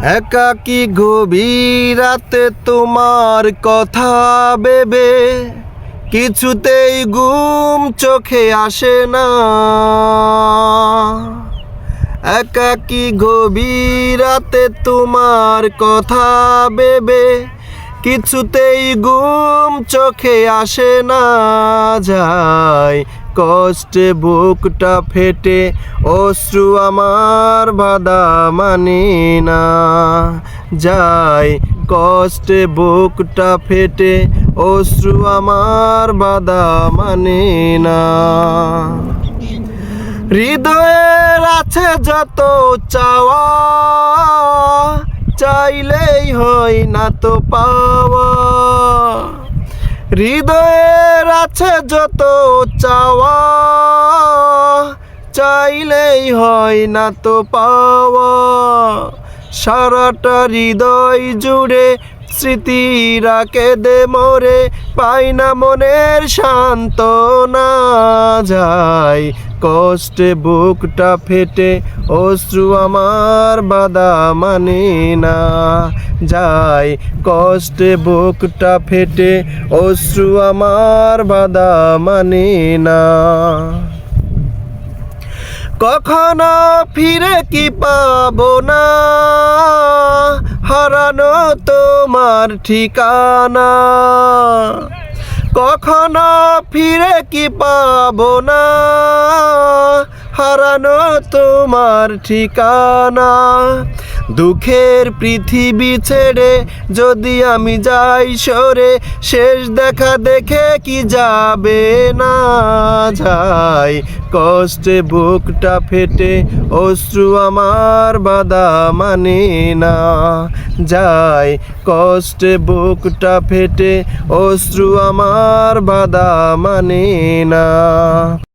একাকি গভীর রাতে তোমার কথা ভেবে কিছুতেই ঘুম চোখে আসে না। একাকি গভীর রাতে তোমার কথা ভেবে কিছুতেই ঘুম চোখে আসে না। যায় কষ্টে বুকটা ফেটে, অশ্রু আমার বাধা মানে না। যায় কষ্টে বুকটা ফেটে, অশ্রু আমার বাধা মানে না। হৃদয়ের আছে যত চাওয়া, চাইলেই হয় না তো পাওয়া। হৃদয়ের আছে যত চাওয়া, চাইলেই হয় না তো পাওয়া। সারাটা হৃদয় জুড়ে স্মৃতিরা কেঁদে মরে, পাই না মনের শান্ত না যায়। কষ্টে বুকটা ফেটে, অশ্রু আমার বাধা মানে না যায়। কষ্টে বুকটা ফেটে, অশ্রু আমার বাধা মানে না। কখনো ফিরে কি পাবো না? হারানো তোমার ঠিকানা। কখনো ফিরে কি পাবো না? হারানো তোমার ঠিকানা। দুঃখের পৃথিবী ছেড়ে যদি আমি যাই সরে, শেষ দেখা দেখে কি যাবে না যায়। কষ্টে বুকটা ফেটে, অশ্রু আমার বাধা মানে না যায়। কষ্টে বুকটা ফেটে, অশ্রু আমার বাধা মানে না।